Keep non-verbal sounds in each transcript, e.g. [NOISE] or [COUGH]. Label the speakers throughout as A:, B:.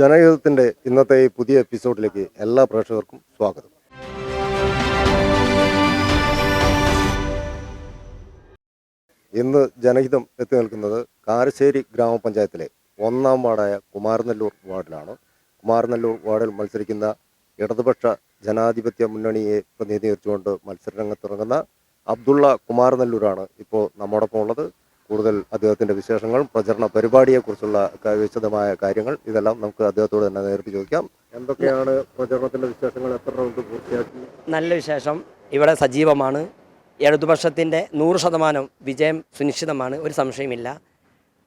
A: ജനഹിതത്തിന്റെ ഇന്നത്തെ ഈ പുതിയ എപ്പിസോഡിലേക്ക് എല്ലാ പ്രേക്ഷകർക്കും സ്വാഗതം. ഇന്ന് ജനഹിതം എത്തി നിൽക്കുന്നത് കാരശ്ശേരി ഗ്രാമപഞ്ചായത്തിലെ ഒന്നാം വാർഡായ കുമാരനെല്ലൂർ വാർഡിലാണ്. കുമാരനെല്ലൂർ വാർഡിൽ മത്സരിക്കുന്ന ഇടതുപക്ഷ ജനാധിപത്യ മുന്നണിയെ പ്രതിനിധീകരിച്ചുകൊണ്ട് മത്സരരംഗത്തിറങ്ങുന്ന അബ്ദുള്ള കുമാരനെല്ലൂരാണ് ഇപ്പോൾ നമ്മോടൊപ്പം ഉള്ളത്. കൂടുതൽ അദ്ദേഹത്തിന്റെ വിശേഷങ്ങൾ പ്രചരണ പരിപാടിയെക്കുറിച്ചുള്ള വിശദമായ കാര്യങ്ങൾ ഇതെല്ലാം നമുക്ക് അദ്ദേഹത്തോട് തന്നെ നേരിട്ട് ചോദിക്കാം. എന്തൊക്കെയാണ് പ്രചരണത്തിന്റെ വിശേഷങ്ങൾ? എത്ര റൗണ്ട് പൂർത്തിയാക്കി?
B: നല്ല വിശേഷം. ഇവിടെ സജീവമാണ്. ഇടതുപക്ഷത്തിന്റെ നൂറ് ശതമാനം വിജയം സുനിശ്ചിതമാണ്. ഒരു സംശയമില്ല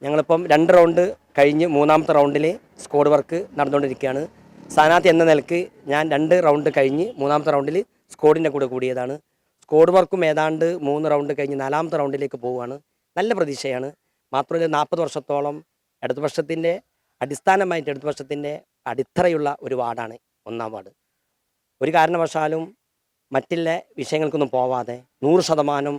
B: ഞങ്ങളിപ്പം രണ്ട് റൗണ്ട് കഴിഞ്ഞ് മൂന്നാമത്തെ റൗണ്ടിൽ സ്കോഡ് വർക്ക് നടന്നുകൊണ്ടിരിക്കുകയാണ്. സ്ഥാനാർത്ഥി എന്ന നിലയ്ക്ക് ഞാൻ രണ്ട് റൗണ്ട് കഴിഞ്ഞ് മൂന്നാമത്തെ റൗണ്ടിൽ സ്കോഡിന്റെ കൂടെ കൂടിയതാണ്. സ്കോഡ് വർക്കും ഏതാണ്ട് മൂന്ന് റൗണ്ട് കഴിഞ്ഞ് നാലാമത്തെ റൗണ്ടിലേക്ക് പോവുകയാണ്. നല്ല പ്രതീക്ഷയാണ്. മാത്രമല്ല നാൽപ്പത് വർഷത്തോളം ഇടതുപക്ഷത്തിന്റെ അടിസ്ഥാനമായിട്ട് ഇടതുപക്ഷത്തിന്റെ അടിത്തറയുള്ള ഒരു വാർഡാണ് ഒന്നാം വാർഡ്. ഒരു കാരണവശാലും മറ്റുള്ള വിഷയങ്ങൾക്കൊന്നും പോവാതെ നൂറ് ശതമാനം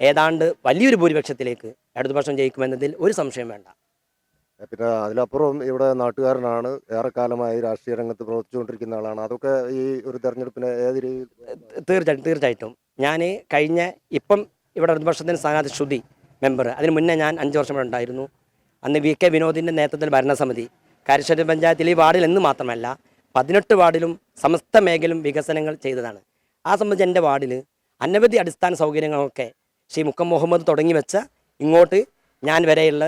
B: ഏതാണ്ട് വലിയൊരു ഭൂരിപക്ഷത്തിലേക്ക് ഇടതുപക്ഷം ജയിക്കുമെന്നതിൽ ഒരു സംശയം വേണ്ട.
A: പിന്നെ അതിലപ്പുറം ഇവിടെ നാട്ടുകാരനാണ്. ഏറെക്കാലമായി രാഷ്ട്രീയ രംഗത്ത് പ്രവർത്തിച്ചുകൊണ്ടിരിക്കുന്ന ആളാണ്. അതൊക്കെ ഈ ഒരു തെരഞ്ഞെടുപ്പിന് ഏത് രീതിയിൽ
B: തീർച്ചയായിട്ടും തീർച്ചയായിട്ടും. ഞാൻ കഴിഞ്ഞ ഇപ്പം ഇവിടെ ഇടതുപക്ഷത്തിന് സ്ഥാനാർത്ഥി ശ്രുതി മെമ്പർ. അതിന് മുന്നേ ഞാൻ അഞ്ച് വർഷം ഇവിടെ ഉണ്ടായിരുന്നു. അന്ന് വി കെ വിനോദിന്റെ നേതൃത്വത്തിൽ ഭരണസമിതി. കാരശ്ശേരി പഞ്ചായത്തിൽ ഈ വാർഡിൽ എന്ന് മാത്രമല്ല പതിനെട്ട് വാർഡിലും സമസ്ത മേഖലയും വികസനങ്ങൾ ചെയ്തതാണ്. ആ സംബന്ധിച്ച് എന്റെ വാർഡിൽ അനവധി അടിസ്ഥാന സൗകര്യങ്ങളൊക്കെ ശ്രീ മുക്കം മുഹമ്മദ് തുടങ്ങി വെച്ച ഇങ്ങോട്ട് ഞാൻ വരെയുള്ള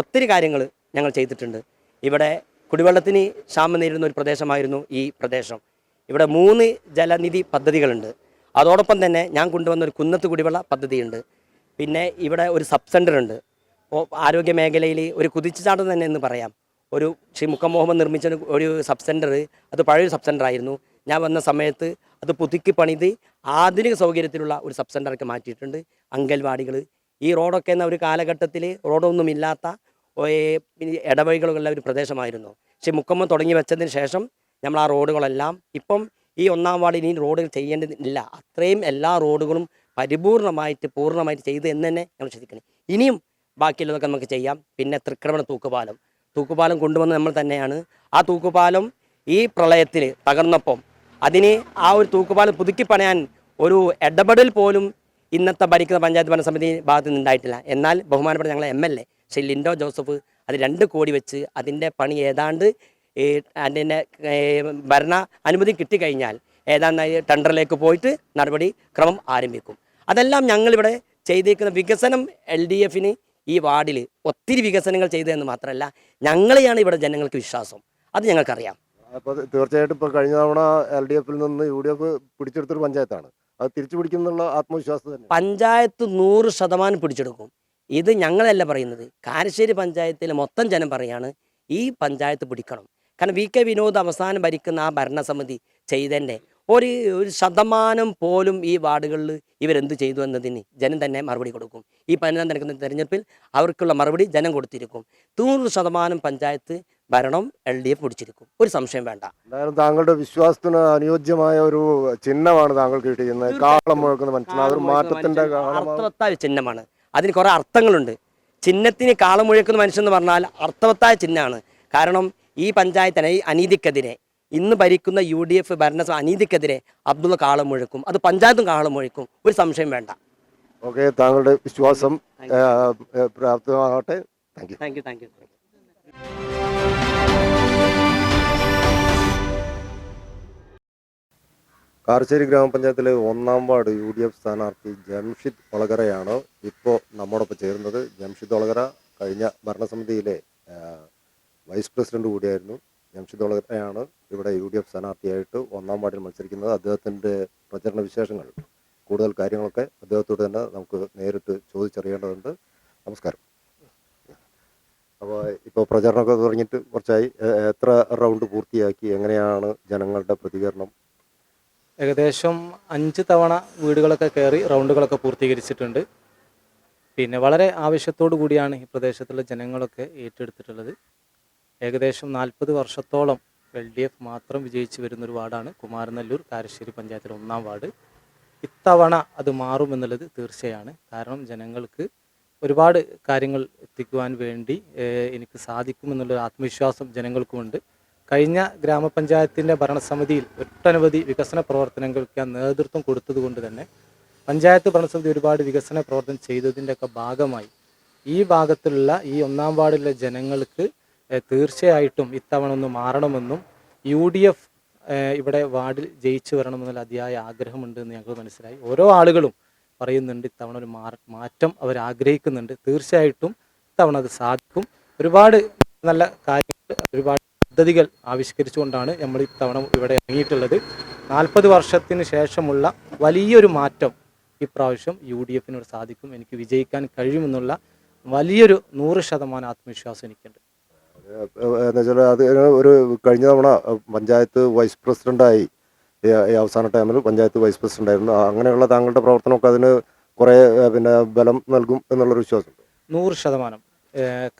B: ഒത്തിരി കാര്യങ്ങൾ ഞങ്ങൾ ചെയ്തിട്ടുണ്ട്. ഇവിടെ കുടിവെള്ളത്തിന് ക്ഷാമം നേരിടുന്ന ഒരു പ്രദേശമായിരുന്നു ഈ പ്രദേശം. ഇവിടെ മൂന്ന് ജലനിധി പദ്ധതികളുണ്ട്. അതോടൊപ്പം തന്നെ ഞാൻ കൊണ്ടുവന്ന ഒരു കുന്നത്ത് കുടിവെള്ള പദ്ധതിയുണ്ട്. പിന്നെ ഇവിടെ ഒരു സബ് സെന്റർ ഉണ്ട്. ആരോഗ്യ മേഖലയിൽ ഒരു കുതിച്ചുചാട്ടം തന്നെ എന്ന് പറയാം. ഒരു ശ്രീ മുക്കം മുഹമ്മദ് നിർമ്മിച്ച ഒരു- സബ് സെന്റർ അത് പഴയൊരു സബ് സെന്റർ ആയിരുന്നു. ഞാൻ വന്ന സമയത്ത് അത് പുതുക്കി പണിത് ആധുനിക സൗകര്യത്തിലുള്ള ഒരു സബ് സെന്ററൊക്കെ മാറ്റിയിട്ടുണ്ട്. അങ്കൽവാടികൾ. ഈ റോഡൊക്കെ എന്ന ഒരു കാലഘട്ടത്തിൽ റോഡൊന്നും ഇല്ലാത്ത ഏ, ഇടവഴികളുള്ള ഒരു പ്രദേശമായിരുന്നു. പക്ഷേ മുക്കമ്മ തുടങ്ങി വെച്ചതിന് ശേഷം നമ്മൾ ആ റോഡുകളെല്ലാം ഇപ്പം ഈ ഒന്നാം വാർഡിൽ ഇനി റോഡുകൾ ചെയ്യേണ്ടതില്ല. അത്രയും എല്ലാ റോഡുകളും പരിപൂർണമായിട്ട് പൂർണമായിട്ട് ചെയ്തു എന്ന് തന്നെ ഞങ്ങൾ ശ്രദ്ധിക്കണം ഇനിയും ബാക്കിയുള്ളതൊക്കെ നമുക്ക് ചെയ്യാം. പിന്നെ തൃക്കടമണ തൂക്കുപാലം. തൂക്കുപാലം കൊണ്ടുവന്ന് നമ്മൾ തന്നെയാണ്. ആ തൂക്കുപാലം ഈ പ്രളയത്തിൽ തകർന്നപ്പം അതിന് ആ ഒരു തൂക്കുപാലം പുതുക്കി പണയാൻ ഒരു ഇടപെടൽ പോലും ഇന്നത്തെ ഭരിക്കുന്ന പഞ്ചായത്ത് ഭരണസമിതി ഭാഗത്ത് നിന്നുണ്ടായിട്ടില്ല എന്നാൽ ബഹുമാനപ്പെട്ട ഞങ്ങളെ M L A Shri Linto Joseph അത് രണ്ട് കോടി വെച്ച് അതിന്റെ പണി ഏതാണ്ട് അതിന്റെ ഭരണ അനുമതി കിട്ടിക്കഴിഞ്ഞാൽ ഏതാണ്ട് ഈ ടെൻഡറിലേക്ക് പോയിട്ട് നടപടി ക്രമം ആരംഭിക്കും. അതെല്ലാം ഞങ്ങളിവിടെ ചെയ്തേക്കുന്ന വികസനം എൽ ഡി എഫിന് ഈ വാർഡിൽ ഒത്തിരി വികസനങ്ങൾ ചെയ്തതെന്ന് മാത്രമല്ല ഞങ്ങളെയാണ് ഇവിടെ ജനങ്ങൾക്ക് വിശ്വാസം. അത് ഞങ്ങൾക്കറിയാം.
A: അപ്പോൾ തീർച്ചയായിട്ടും ഇപ്പോൾ കഴിഞ്ഞ തവണ എൽ ഡി എഫിൽ നിന്ന് യു ഡി എഫ് പിടിച്ചെടുത്തൊരു പഞ്ചായത്താണ്. അത് തിരിച്ചു പിടിക്കുന്നുള്ള ആത്മവിശ്വാസം തന്നെ.
B: പഞ്ചായത്ത് നൂറ് ശതമാനം പിടിച്ചെടുക്കും. ഇത് ഞങ്ങളല്ല പറയുന്നത്. കാരശ്ശേരി പഞ്ചായത്തിലെ മൊത്തം ജനം പറയാണ് ഈ പഞ്ചായത്ത് പിടിക്കണം. കാരണം വി കെ വിനോദ് അവസാനം ഭരിക്കുന്ന ആ ഭരണസമിതി ചെയ്തതിന്റെ ഒരു ഒരു ശതമാനം പോലും ഈ വാർഡുകളിൽ ഇവരെന്ത് ചെയ്തു എന്നതിന് ജനം തന്നെ മറുപടി കൊടുക്കും. ഈ പതിനൊന്നാം നടക്കുന്ന തെരഞ്ഞെടുപ്പിൽ അവർക്കുള്ള മറുപടി ജനം കൊടുത്തിരിക്കും. നൂറ് ശതമാനം പഞ്ചായത്ത് ഭരണം എൽ ഡി എഫ് പിടിച്ചിരിക്കും. ഒരു സംശയം വേണ്ട.
A: എന്തായാലും താങ്കളുടെ വിശ്വാസത്തിന് അനുയോജ്യമായ ഒരു ചിഹ്നമാണ് താങ്കൾ കിട്ടിയിരുന്നത് കാളം മുഴക്കുന്ന മനുഷ്യൻ. ഒരു മാറ്റത്തിന്റെ
B: അർത്ഥവത്തായ ചിഹ്നമാണ്. അതിന് കുറേ അർത്ഥങ്ങളുണ്ട്. ചിഹ്നത്തിന് കാളം മുഴക്കുന്ന മനുഷ്യൻ എന്ന് പറഞ്ഞാൽ അർത്ഥവത്തായ ചിഹ്നമാണ്. കാരണം ഈ പഞ്ചായത്തിനെ ഈ അനീതിക്കെതിരെ ഇന്ന് ഭരിക്കുന്ന യു ഡി എഫ് ഭരണ അനീതിക്കെതിരെ അബ്ദുള്ള കാളം മുഴക്കും അത് പഞ്ചായത്തും കാളം മുഴക്കും ഒരു സംശയം വേണ്ട.
A: ഓക്കെ താങ്കളുടെ വിശ്വാസം പ്രാപ്തമാകട്ടെ. Thank you.
B: Thank you thank you.
A: Karassery ഗ്രാമപഞ്ചായത്തിലെ ഒന്നാം വാർഡ് യു ഡി എഫ് സ്ഥാനാർത്ഥി ജംഷിദ് ഒളകരയാണ് ഇപ്പോൾ നമ്മോടൊപ്പം ചേരുന്നത്. ജംഷിദ് ഒളകര കഴിഞ്ഞ ഭരണസമിതിയിലെ വൈസ് പ്രസിഡന്റ് കൂടിയായിരുന്നു. ജംഷിദ് ഇവിടെ യു ഡി എഫ് സ്ഥാനാർത്ഥിയായിട്ട് ഒന്നാം വാർഡിൽ മത്സരിക്കുന്നത്. അദ്ദേഹത്തിന്റെ പ്രചരണ വിശേഷങ്ങൾ കൂടുതൽ കാര്യങ്ങളൊക്കെ അദ്ദേഹത്തോട് തന്നെ നമുക്ക് നേരിട്ട് ചോദിച്ചറിയേണ്ടതുണ്ട്. നമസ്കാരം. അപ്പോൾ ഇപ്പോൾ പ്രചരണമൊക്കെ തുടങ്ങിയിട്ട് കുറച്ചായി. എത്ര റൗണ്ട് പൂർത്തിയാക്കി? എങ്ങനെയാണ് ജനങ്ങളുടെ പ്രതികരണം?
C: ഏകദേശം അഞ്ച് തവണ വീടുകളൊക്കെ കയറി റൗണ്ടുകളൊക്കെ പൂർത്തീകരിച്ചിട്ടുണ്ട്. പിന്നെ വളരെ ആവശ്യത്തോടു കൂടിയാണ് ഈ പ്രദേശത്തുള്ള ജനങ്ങളൊക്കെ ഏറ്റെടുത്തിട്ടുള്ളത്. ഏകദേശം നാൽപ്പത് വർഷത്തോളം എൽ ഡി എഫ് മാത്രം വിജയിച്ചു വരുന്നൊരു വാർഡാണ് കുമാരനല്ലൂർ കാരശ്ശേരി പഞ്ചായത്തിലെ ഒന്നാം വാർഡ്. ഇത്തവണ അത് മാറുമെന്നുള്ളത് തീർച്ചയാണ്. കാരണം ജനങ്ങൾക്ക് ഒരുപാട് കാര്യങ്ങൾ എത്തിക്കുവാൻ വേണ്ടി എനിക്ക് സാധിക്കുമെന്നുള്ളൊരു ആത്മവിശ്വാസം ജനങ്ങൾക്കുമുണ്ട്. കഴിഞ്ഞ ഗ്രാമപഞ്ചായത്തിന്റെ ഭരണസമിതിയിൽ ഒട്ടനവധി വികസന പ്രവർത്തനങ്ങൾക്ക് ഞാൻ നേതൃത്വം കൊടുത്തതുകൊണ്ട് തന്നെ പഞ്ചായത്ത് ഭരണസമിതി ഒരുപാട് വികസന പ്രവർത്തനം ചെയ്തതിന്റെയൊക്കെ ഭാഗമായി ഈ ഭാഗത്തുള്ള ഈ ഒന്നാം വാർഡിലെ ജനങ്ങൾക്ക് തീർച്ചയായിട്ടും ഇത്തവണ ഒന്ന് മാറണമെന്നും യു ഡി എഫ് ഇവിടെ വാർഡിൽ ജയിച്ചു വരണമെന്നുള്ള അതിയായ ആഗ്രഹമുണ്ട് എന്ന് ഞങ്ങൾക്ക് മനസ്സിലായി. ഓരോ ആളുകളും പറയുന്നുണ്ട് ഇത്തവണ ഒരു മാറ്റം അവർ ആഗ്രഹിക്കുന്നുണ്ട്. തീർച്ചയായിട്ടും ഇത്തവണ അത് സാധിക്കും. ഒരുപാട് നല്ല കാര്യങ്ങൾ ഒരുപാട് പദ്ധതികൾ ആവിഷ്കരിച്ചുകൊണ്ടാണ് നമ്മൾ ഇത്തവണ ഇവിടെ ഇറങ്ങിയിട്ടുള്ളത്. നാൽപ്പത് വർഷത്തിന് ശേഷമുള്ള വലിയൊരു മാറ്റം ഇപ്രാവശ്യം യു ഡി എഫിനോട് സാധിക്കും. എനിക്ക് വിജയിക്കാൻ കഴിയുമെന്നുള്ള വലിയൊരു നൂറ് ശതമാനം ആത്മവിശ്വാസം എനിക്കുണ്ട്.
A: എന്ന് വെച്ചാൽ അത് ഒരു കഴിഞ്ഞ തവണ പഞ്ചായത്ത് വൈസ് ഈ അവസാന ടൈമിൽ പഞ്ചായത്ത് വൈസ് പ്രസിഡന്റ് ആയിരുന്നു അങ്ങനെയുള്ള താങ്കളുടെ പ്രവർത്തനമൊക്കെ അതിന് കുറേ പിന്നെ ബലം നൽകും എന്നുള്ളൊരു വിശ്വാസമുണ്ട്
C: നൂറ് ശതമാനം.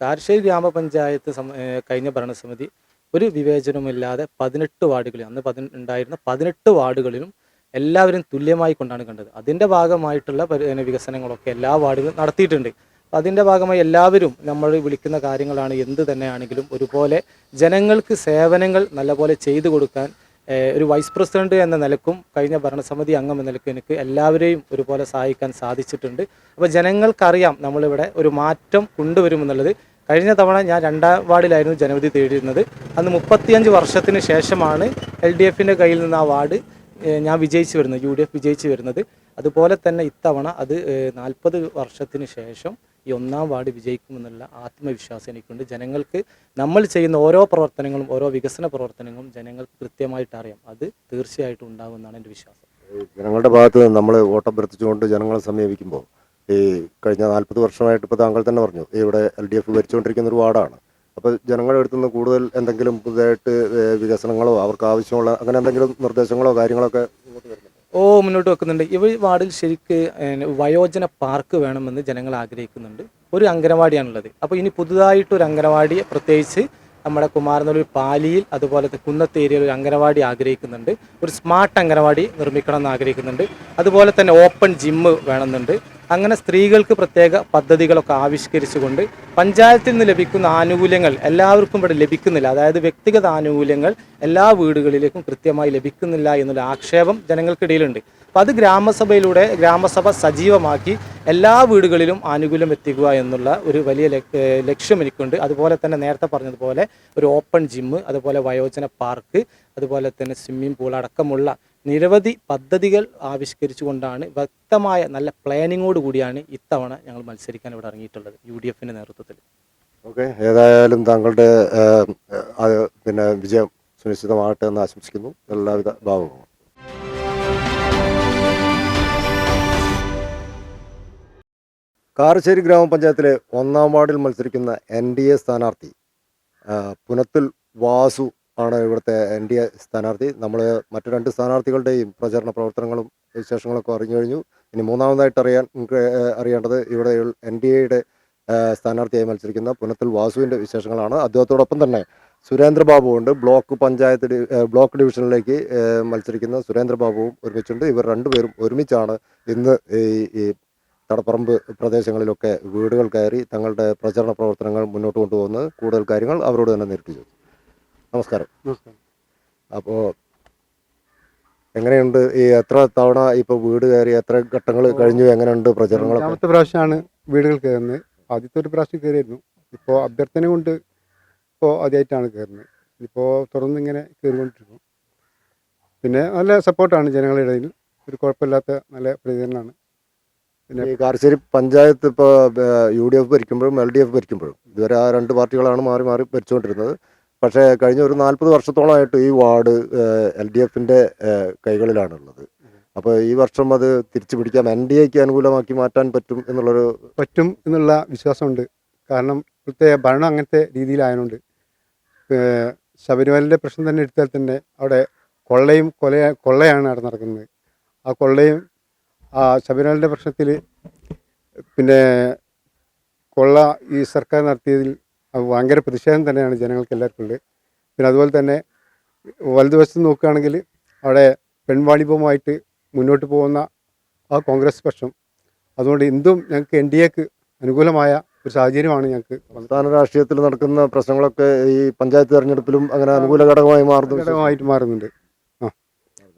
C: കാർഷിക ഗ്രാമപഞ്ചായത്ത് കഴിഞ്ഞ ഭരണസമിതി ഒരു വിവേചനവുമില്ലാതെ പതിനെട്ട് വാർഡുകളിൽ അന്ന് പതി ഉണ്ടായിരുന്ന പതിനെട്ട് വാർഡുകളിലും എല്ലാവരും തുല്യമായി കൊണ്ടാണ് കണ്ടത്. അതിന്റെ ഭാഗമായിട്ടുള്ള വികസനങ്ങളൊക്കെ എല്ലാ വാർഡുകളും നടത്തിയിട്ടുണ്ട്. അതിന്റെ ഭാഗമായി എല്ലാവരും നമ്മൾ വിളിക്കുന്ന കാര്യങ്ങളാണ് എന്ത് തന്നെയാണെങ്കിലും ഒരുപോലെ ജനങ്ങൾക്ക് സേവനങ്ങൾ നല്ലപോലെ ചെയ്തു കൊടുക്കാൻ ഒരു വൈസ് പ്രസിഡന്റ് എന്ന നിലക്കും കഴിഞ്ഞ ഭരണസമിതി അംഗം എന്ന നിലക്കും എനിക്ക് എല്ലാവരെയും ഒരുപോലെ സഹായിക്കാൻ സാധിച്ചിട്ടുണ്ട്. അപ്പോൾ ജനങ്ങൾക്കറിയാം നമ്മളിവിടെ ഒരു മാറ്റം കൊണ്ടുവരുമെന്നുള്ളത്. കഴിഞ്ഞ തവണ ഞാൻ രണ്ടാം വാർഡിലായിരുന്നു ജനവിധി തേടിയിരുന്നത്. അന്ന് മുപ്പത്തിയഞ്ച് വർഷത്തിന് ശേഷമാണ് എൽ ഡി എഫിന്റെ കയ്യിൽ നിന്ന് ആ വാർഡ് ഞാൻ വിജയിച്ചു വരുന്നത് യു ഡി എഫ് വിജയിച്ചു വരുന്നത്. അതുപോലെ തന്നെ ഇത്തവണ അത് നാൽപ്പത് വർഷത്തിന് ശേഷം ഈ ഒന്നാം വാർഡ് വിജയിക്കുമെന്നുള്ള ആത്മവിശ്വാസം എനിക്കുണ്ട്. ജനങ്ങൾക്ക് നമ്മൾ ചെയ്യുന്ന ഓരോ പ്രവർത്തനങ്ങളും ഓരോ വികസന പ്രവർത്തനങ്ങളും ജനങ്ങൾക്ക് കൃത്യമായിട്ട് അറിയാം. അത് തീർച്ചയായിട്ടും ഉണ്ടാകുമെന്നാണ് എന്റെ വിശ്വാസം.
A: ജനങ്ങളുടെ ഭാഗത്ത് നമ്മൾ വോട്ടഭ്യർത്ഥിച്ചുകൊണ്ട് ജനങ്ങളെ സമീപിക്കുമ്പോൾ ഈ കഴിഞ്ഞ നാൽപ്പത് വർഷമായിട്ട് ഇപ്പോൾ താങ്കൾ തന്നെ പറഞ്ഞു ഇവിടെ എൽ ഡി എഫ് ഭരിച്ചുകൊണ്ടിരിക്കുന്ന ഒരു വാർഡാണ്. അപ്പോൾ ജനങ്ങളുടെ അടുത്ത് നിന്ന് കൂടുതൽ എന്തെങ്കിലും പുതുതായിട്ട് വികസനങ്ങളോ അവർക്ക് ആവശ്യമുള്ള അങ്ങനെ എന്തെങ്കിലും നിർദ്ദേശങ്ങളോ കാര്യങ്ങളൊക്കെ ഇങ്ങോട്ട്
C: ഓ മുന്നോട്ട് വെക്കുന്നുണ്ട്. ഈ വാർഡിൽ ശരിക്ക് വയോജന പാർക്ക് വേണമെന്ന് ജനങ്ങൾ ആഗ്രഹിക്കുന്നുണ്ട്. ഒരു അംഗനവാടിയാണുള്ളത്. അപ്പോൾ ഇനി പുതുതായിട്ട് ഒരു അംഗനവാടി പ്രത്യേകിച്ച് നമ്മുടെ കുമാരനല്ലൂർ പാലിയിൽ അതുപോലെ കുന്നത്ത് ഏരിയയിൽ ഒരു അംഗനവാടി ആഗ്രഹിക്കുന്നുണ്ട്. ഒരു സ്മാർട്ട് അംഗനവാടി നിർമ്മിക്കണം എന്ന് ആഗ്രഹിക്കുന്നുണ്ട്. അതുപോലെ തന്നെ ഓപ്പൺ ജിമ്മ് വേണമെന്നുണ്ട്. അങ്ങനെ സ്ത്രീകൾക്ക് പ്രത്യേക പദ്ധതികളൊക്കെ ആവിഷ്കരിച്ചുകൊണ്ട് പഞ്ചായത്തിൽ നിന്ന് ലഭിക്കുന്ന ആനുകൂല്യങ്ങൾ എല്ലാവർക്കും ഇവിടെ ലഭിക്കുന്നില്ല. അതായത് വ്യക്തിഗത ആനുകൂല്യങ്ങൾ എല്ലാ വീടുകളിലേക്കും കൃത്യമായി ലഭിക്കുന്നില്ല എന്നുള്ള ആക്ഷേപം ജനങ്ങൾക്കിടയിലുണ്ട്. അപ്പോൾ അത് ഗ്രാമസഭയിലൂടെ ഗ്രാമസഭ സജീവമാക്കി എല്ലാ വീടുകളിലും ആനുകൂല്യം എത്തിക്കുക എന്നുള്ള ഒരു വലിയ ലക്ഷ്യം എനിക്കുണ്ട്. അതുപോലെ തന്നെ നേരത്തെ പറഞ്ഞതുപോലെ ഒരു ഓപ്പൺ ജിമ്മ് അതുപോലെ വയോജന പാർക്ക് അതുപോലെ തന്നെ സ്വിമ്മിംഗ് പൂൾ അടക്കമുള്ള നിരവധി പദ്ധതികൾ ആവിഷ്കരിച്ചുകൊണ്ടാണ് വ്യക്തമായ നല്ല പ്ലാനിങ്ങോട് കൂടിയാണ് ഇത്തവണ ഞങ്ങൾ മത്സരിക്കാൻ ഇവിടെ ഇറങ്ങിയിട്ടുള്ളത് യു ഡി എഫിന്റെ നേതൃത്വത്തിൽ.
A: ഓക്കെ. ഏതായാലും താങ്കളുടെ പിന്നെ വിജയം സുനിശ്ചിതമാകട്ടെ എന്ന് ആശംസിക്കുന്നു. എല്ലാവിധ ഭാവങ്ങളും. കാരശ്ശേരി ഗ്രാമപഞ്ചായത്തിലെ ഒന്നാം വാർഡിൽ മത്സരിക്കുന്ന എൻ ഡി എ സ്ഥാനാർത്ഥി പുനത്തിൽ വാസു ആണ് ഇവിടുത്തെ എൻ ഡി എ സ്ഥാനാർത്ഥി. നമ്മൾ മറ്റു രണ്ട് സ്ഥാനാർത്ഥികളുടെയും പ്രചരണ പ്രവർത്തനങ്ങളും വിശേഷങ്ങളൊക്കെ അറിഞ്ഞു കഴിഞ്ഞു. ഇനി മൂന്നാമതായിട്ട് അറിയാൻ അറിയേണ്ടത് ഇവിടെ എൻ ഡി എയുടെ സ്ഥാനാർത്ഥിയായി മത്സരിക്കുന്ന പുനത്തിൽ വാസുവിന്റെ വിശേഷങ്ങളാണ്. അദ്ദേഹത്തോടൊപ്പം തന്നെ സുരേന്ദ്രബാബു ഉണ്ട്. ബ്ലോക്ക് പഞ്ചായത്ത് ബ്ലോക്ക് ഡിവിഷനിലേക്ക് മത്സരിക്കുന്ന സുരേന്ദ്രബാബുവും ഒരുമിച്ചുണ്ട്. ഇവർ രണ്ടുപേരും ഒരുമിച്ചാണ് ഇന്ന് ഈ ഈ തടപ്പറമ്പ് പ്രദേശങ്ങളിലൊക്കെ വീടുകൾ കയറി തങ്ങളുടെ പ്രചരണ പ്രവർത്തനങ്ങൾ മുന്നോട്ട് കൊണ്ടുപോകുന്നത്. കൂടുതൽ കാര്യങ്ങൾ അവരോട് തന്നെ നേരിട്ട് ചോദിച്ചു നമസ്കാരം. അപ്പോൾ എങ്ങനെയുണ്ട് ഈ എത്ര തവണ ഇപ്പോൾ വീട് കയറി എത്ര ഘട്ടങ്ങൾ കഴിഞ്ഞു? എങ്ങനെയുണ്ട് പ്രചരണങ്ങൾ
D: രണ്ടാമത്തെ പ്രാവശ്യമാണ് വീടുകൾ കയറുന്നത്. ആദ്യത്തെ ഒരു പ്രാവശ്യം കയറിയിരുന്നു. ഇപ്പോൾ അഭ്യർത്ഥന കൊണ്ട് ഇപ്പോൾ ആദ്യമായിട്ടാണ് കയറുന്നത്. ഇപ്പോൾ തുറന്ന് ഇങ്ങനെ കയറിക്കൊണ്ടിരിക്കും പിന്നെ നല്ല സപ്പോർട്ടാണ് ജനങ്ങളുടെ ഇടയിൽ. ഒരു കുഴപ്പമില്ലാത്ത നല്ല പ്രതികരണമാണ്. പിന്നെ
A: ഈ കാരശ്ശേരി പഞ്ചായത്ത് ഇപ്പോൾ യു ഡി എഫ് ഭരിക്കുമ്പോഴും എൽ ഡി എഫ് ഭരിക്കുമ്പോഴും ഇതുവരെ ആ രണ്ട് പാർട്ടികളാണ് മാറി മാറി ഭരിച്ചുകൊണ്ടിരുന്നത്. പക്ഷേ കഴിഞ്ഞ ഒരു നാൽപ്പത് വർഷത്തോളമായിട്ട് ഈ വാർഡ് എൽ ഡി എഫിന്റെ കൈകളിലാണുള്ളത്. അപ്പോൾ ഈ വർഷം അത് തിരിച്ചു പിടിക്കാം. എൻ ഡി എക്ക് അനുകൂലമാക്കി മാറ്റാൻ പറ്റും എന്നുള്ളൊരു
D: പറ്റും എന്നുള്ള വിശ്വാസമുണ്ട്. കാരണം ഇപ്പോഴത്തെ ഭരണം അങ്ങനത്തെ രീതിയിലായതുകൊണ്ട് ശബരിമലയുടെ പ്രശ്നം തന്നെ എടുത്താൽ തന്നെ അവിടെ കൊള്ളയും കൊല കൊള്ളയാണ് അവിടെ നടക്കുന്നത്. ആ കൊള്ളയും ആ ശബരിമലയുടെ പ്രശ്നത്തിൽ പിന്നെ കൊള്ള ഈ സർക്കാർ നടത്തിയതിൽ ഭയങ്കര പ്രതിഷേധം തന്നെയാണ് ജനങ്ങൾക്ക് എല്ലാവർക്കും ഉണ്ട് പിന്നെ അതുപോലെ തന്നെ വലതുവശത്ത് നോക്കുകയാണെങ്കിൽ അവിടെ പെൺവാണിഭവുമായിട്ട് മുന്നോട്ട് പോകുന്ന ആ കോൺഗ്രസ് പക്ഷം. അതുകൊണ്ട് എന്തും ഞങ്ങൾക്ക് എൻ ഡി എക്ക് അനുകൂലമായ ഒരു സാഹചര്യമാണ് ഞങ്ങൾക്ക്.
A: സംസ്ഥാന രാഷ്ട്രീയത്തിൽ നടക്കുന്ന പ്രശ്നങ്ങളൊക്കെ ഈ പഞ്ചായത്ത് തെരഞ്ഞെടുപ്പിലും അങ്ങനെ അനുകൂല ഘടകമായി മാറുന്നു.
D: ഘടകമായിട്ട് മാറുന്നുണ്ട്. ആ.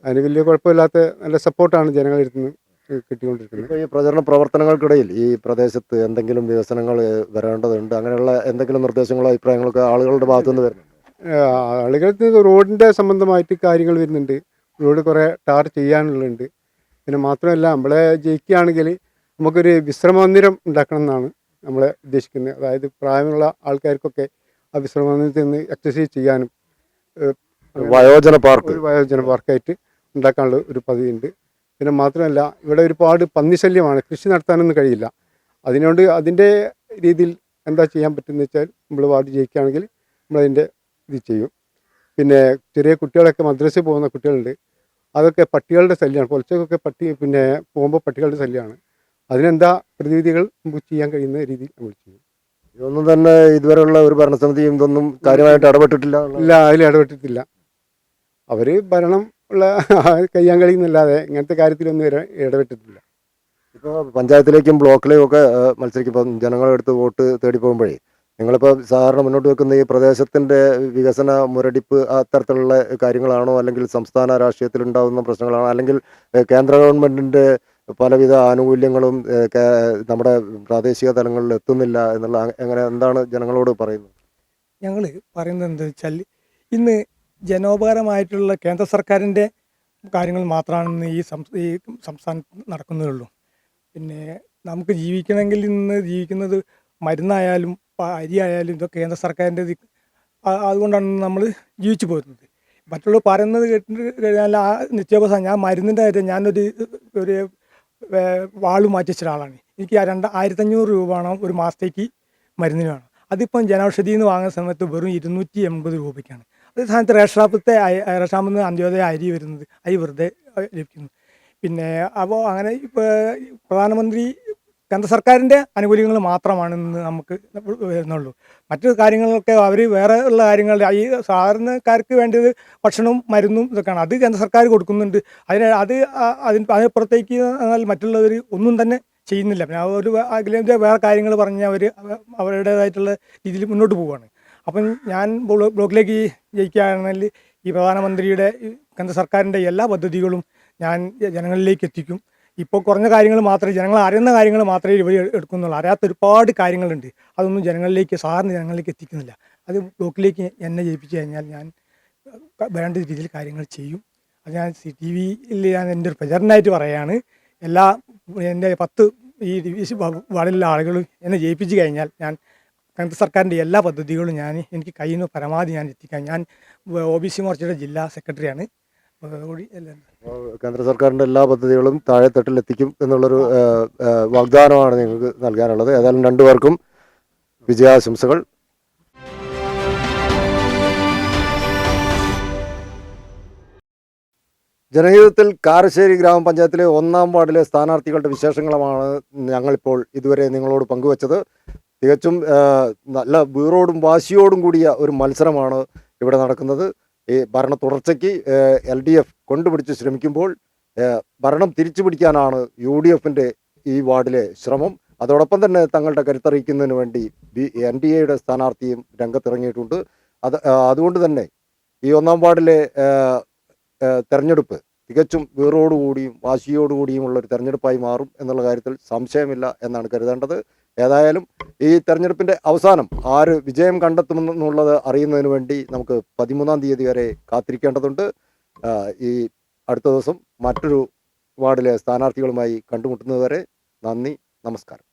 D: അതിന് വലിയ കുഴപ്പമില്ലാത്ത നല്ല സപ്പോർട്ടാണ് നിന്ന്. കിട്ടിക്കൊണ്ടിരിക്കുന്നത്.
A: ഇപ്പോൾ ഈ പ്രചരണ പ്രവർത്തനങ്ങൾക്കിടയിൽ ഈ പ്രദേശത്ത് എന്തെങ്കിലും വികസനങ്ങൾ വരേണ്ടതുണ്ട് അങ്ങനെയുള്ള എന്തെങ്കിലും നിർദ്ദേശങ്ങളോ അഭിപ്രായങ്ങളൊക്കെ ആളുകളുടെ ഭാഗത്തുനിന്ന് വരുന്നുണ്ട്?
D: ആളുകൾക്ക് റോഡിന്റെ സംബന്ധമായിട്ട് കാര്യങ്ങൾ വരുന്നുണ്ട്. റോഡ് കുറേ ടാർ ചെയ്യാനുള്ളുണ്ട് പിന്നെ മാത്രമല്ല നമ്മളെ ജയിക്കുകയാണെങ്കിൽ നമുക്കൊരു വിശ്രമ മന്ദിരം ഉണ്ടാക്കണം എന്നാണ് നമ്മളെ ഉദ്ദേശിക്കുന്നത്. അതായത് പ്രായമുള്ള ആൾക്കാർക്കൊക്കെ ആ വിശ്രമ മന്ദിരത്തിൽ നിന്ന് എക്സസൈസ് ചെയ്യാനും
A: വയോജന പാർക്ക്.
D: ഒരു വയോജന പാർക്കായിട്ട് ഉണ്ടാക്കാനുള്ള ഒരു പദ്ധതിയുണ്ട്. പിന്നെ മാത്രമല്ല ഇവിടെ ഒരുപാട് പന്നിശല്യമാണ്. കൃഷി നടത്താനൊന്നും കഴിയില്ല. അതിനോട് അതിന്റെ രീതിയിൽ എന്താ ചെയ്യാൻ പറ്റുമെന്ന് വെച്ചാൽ നമ്മൾ വാർഡ് ജയിക്കുകയാണെങ്കിൽ നമ്മളതിന്റെ ഇത് ചെയ്യും. പിന്നെ ചെറിയ കുട്ടികളൊക്കെ മദ്രസയിൽ പോകുന്ന കുട്ടികളുണ്ട്. അതൊക്കെ പട്ടികളുടെ ശല്യമാണ്. കുറച്ചൊക്കെ പട്ടി പിന്നെ പോകുമ്പോൾ പട്ടികളുടെ ശല്യമാണ്. അതിനെന്താ പ്രതിവിധികൾ നമുക്ക് ചെയ്യാൻ കഴിയുന്ന രീതിയിൽ നമ്മൾ ചെയ്യും.
A: ഇതൊന്നും തന്നെ ഇതുവരെയുള്ള ഒരു ഭരണസമിതിയും ഇതൊന്നും കാര്യമായിട്ട് ഇടപെട്ടിട്ടില്ല?
D: ഇല്ല അതിൽ ഇടപെട്ടിട്ടില്ല. അവർ ഭരണം ഉള്ള [LAUGHS] കയ്യാൻ കഴിയുന്നല്ലാതെ ഇങ്ങനത്തെ കാര്യത്തിലൊന്നും ഇട- ഇടപെട്ടിട്ടില്ല.
A: ഇപ്പോൾ പഞ്ചായത്തിലേക്കും ബ്ലോക്കിലേക്കും ഒക്കെ മത്സരിക്കുമ്പോൾ ജനങ്ങളെടുത്ത് വോട്ട് തേടി പോകുമ്പോഴേ നിങ്ങളിപ്പോൾ സാധാരണ മുന്നോട്ട് വെക്കുന്ന ഈ പ്രദേശത്തിന്റെ വികസന മുരടിപ്പ് അത്തരത്തിലുള്ള കാര്യങ്ങളാണോ? അല്ലെങ്കിൽ സംസ്ഥാന രാഷ്ട്രീയത്തിൽ ഉണ്ടാകുന്ന പ്രശ്നങ്ങളാണോ? അല്ലെങ്കിൽ കേന്ദ്ര ഗവൺമെന്റിന്റെ പലവിധ ആനുകൂല്യങ്ങളും നമ്മുടെ പ്രാദേശിക തലങ്ങളിൽ എത്തുന്നില്ല എന്നുള്ള എങ്ങനെ എന്താണ് ജനങ്ങളോട് പറയുന്നത്?
E: ഞങ്ങൾ പറയുന്നത് എന്താ വെച്ചാൽ ഇന്ന് ജനോപകാരമായിട്ടുള്ള കേന്ദ്ര സർക്കാരിന്റെ കാര്യങ്ങൾ മാത്രമാണ് ഈ ഈ സംസ്ഥാനത്ത് നടക്കുന്നതുള്ളൂ. പിന്നെ നമുക്ക് ജീവിക്കണമെങ്കിൽ ഇന്ന് ജീവിക്കുന്നത് മരുന്നായാലും അരിയായാലും ഇതൊക്കെ കേന്ദ്ര സർക്കാരിന്റെ അതുകൊണ്ടാണ് നമ്മൾ ജീവിച്ചു പോരുന്നത്. മറ്റുള്ള പറയുന്നത് കേട്ടിട്ട് കഴിഞ്ഞാൽ ആ നിത്യോപസം ഞാൻ മരുന്നിന്റെ കാര്യം ഞാനൊരു ഒരു വാളു വാൾ മാറ്റി വെച്ച ഒരാളാണ്. എനിക്ക് ആ രണ്ട് ആയിരത്തഞ്ഞൂറ് രൂപ വേണം ഒരു മാസത്തേക്ക് മരുന്നിന് വേണം. അതിപ്പം ജനൌഷധിയിൽ എന്ന് വാങ്ങുന്ന സമയത്ത് വെറും ഇരുന്നൂറ്റി എൺപത് രൂപയ്ക്കാണ്. സ്ഥാനത്ത് റേഷൻ ഷാപ്പിൽ നിന്ന് അന്ത്യോദയ അരി വരുന്നത് അരി വെറുതെ ലഭിക്കുന്നു. പിന്നെ അപ്പോൾ അങ്ങനെ ഇപ്പോൾ പ്രധാനമന്ത്രി കേന്ദ്ര സർക്കാരിന്റെ ആനുകൂല്യങ്ങൾ മാത്രമാണ് ഇന്ന് നമുക്ക് വരുന്നുള്ളൂ. മറ്റു കാര്യങ്ങളൊക്കെ അവർ വേറെ ഉള്ള കാര്യങ്ങൾ ഈ സാധാരണക്കാർക്ക് വേണ്ടത് ഭക്ഷണവും മരുന്നും ഇതൊക്കെയാണ്. അത് കേന്ദ്ര സർക്കാർ കൊടുക്കുന്നുണ്ട്. അതിന് അത് അതിന് അതിനപ്പുറത്തേക്ക് എന്നാൽ മറ്റുള്ളവർ ഒന്നും തന്നെ ചെയ്യുന്നില്ല. പിന്നെ അവർ വേറെ കാര്യങ്ങൾ പറഞ്ഞ് അവർ അവരുടേതായിട്ടുള്ള രീതിയിൽ മുന്നോട്ട് പോവുകയാണ്. അപ്പം ഞാൻ ബ്ലോ- ബ്ലോക്കിലേക്ക് ജയിക്കുകയാണെങ്കിൽ ഈ പ്രധാനമന്ത്രിയുടെ കേന്ദ്ര സർക്കാരിന്റെ എല്ലാ പദ്ധതികളും ഞാൻ ജനങ്ങളിലേക്ക് എത്തിക്കും. ഇപ്പോൾ കുറഞ്ഞ കാര്യങ്ങൾ മാത്രമേ ജനങ്ങൾ അറിയുന്ന കാര്യങ്ങൾ മാത്രമേ ഇവർ എടുക്കുന്നുള്ളൂ. അറിയാത്ത ഒരുപാട് കാര്യങ്ങളുണ്ട്. അതൊന്നും ജനങ്ങളിലേക്ക് സാധാരണ ജനങ്ങളിലേക്ക് എത്തിക്കുന്നില്ല. അത് ബ്ലോക്കിലേക്ക് എന്നെ ജയിപ്പിച്ചു കഴിഞ്ഞാൽ ഞാൻ വേണ്ട രീതിയിൽ കാര്യങ്ങൾ ചെയ്യും. അത് ഞാൻ സി ടി വിയിൽ ഞാൻ എന്റെ ഒരു പ്രചരണമായിട്ട് പറയുകയാണ്. എല്ലാ എന്റെ പത്ത് ഈ വാർഡിലുള്ള ആളുകളും എന്നെ ജയിപ്പിച്ചു കഴിഞ്ഞാൽ ഞാൻ കേന്ദ്ര സർക്കാരിന്റെ എല്ലാ പദ്ധതികളും ഞാൻ എനിക്ക് കഴിയുന്ന പരമാവധി ഞാൻ എത്തിക്കാം ഞാൻ ഒ ബി സി മോർച്ചയുടെ ജില്ലാ സെക്രട്ടറിയാണ്.
A: കേന്ദ്ര സർക്കാരിന്റെ എല്ലാ പദ്ധതികളും താഴെത്തട്ടിൽ എത്തിക്കും എന്നുള്ളൊരു വാഗ്ദാനമാണ് നിങ്ങൾക്ക് നൽകാനുള്ളത്. ഏതായാലും രണ്ടുപേർക്കും വിജയാശംസകൾ. ജനഹിതത്തിൽ കാരശ്ശേരി ഗ്രാമപഞ്ചായത്തിലെ ഒന്നാം വാർഡിലെ സ്ഥാനാർത്ഥികളുടെ വിശേഷങ്ങളുമാണ് ഞങ്ങളിപ്പോൾ ഇതുവരെ നിങ്ങളോട് പങ്കുവച്ചത്. തികച്ചും നല്ല വീറോടും വാശിയോടും കൂടിയ ഒരു മത്സരമാണ് ഇവിടെ നടക്കുന്നത്. ഈ ഭരണ തുടർച്ചയ്ക്ക് എൽ ഡി എഫ് കൊണ്ടുപിടിച്ച് ശ്രമിക്കുമ്പോൾ ഭരണം തിരിച്ചു പിടിക്കാനാണ് യു ഡി എഫിന്റെ ഈ വാർഡിലെ ശ്രമം. അതോടൊപ്പം തന്നെ തങ്ങളുടെ കരുത്തറിയിക്കുന്നതിന് വേണ്ടി ബി എൻ ഡി എയുടെ സ്ഥാനാർത്ഥിയും രംഗത്തിറങ്ങിയിട്ടുണ്ട്. അത് അതുകൊണ്ട് തന്നെ ഈ ഒന്നാം വാർഡിലെ തെരഞ്ഞെടുപ്പ് തികച്ചും വീറോടുകൂടിയും വാശിയോടുകൂടിയുമുള്ള ഒരു തെരഞ്ഞെടുപ്പായി മാറും എന്നുള്ള കാര്യത്തിൽ സംശയമില്ല എന്നാണ് കരുതേണ്ടത്. ഏതായാലും ഈ തെരഞ്ഞെടുപ്പിന്റെ അവസാനം ആര് വിജയം കണ്ടെത്തുമെന്നുള്ളത് അറിയുന്നതിന് വേണ്ടി നമുക്ക് പതിമൂന്നാം തീയതി വരെ കാത്തിരിക്കേണ്ടതുണ്ട്. ഈ അടുത്ത ദിവസം മറ്റൊരു വാർഡിലെ സ്ഥാനാർത്ഥികളുമായി കണ്ടുമുട്ടുന്നതുവരെ നന്ദി നമസ്കാരം.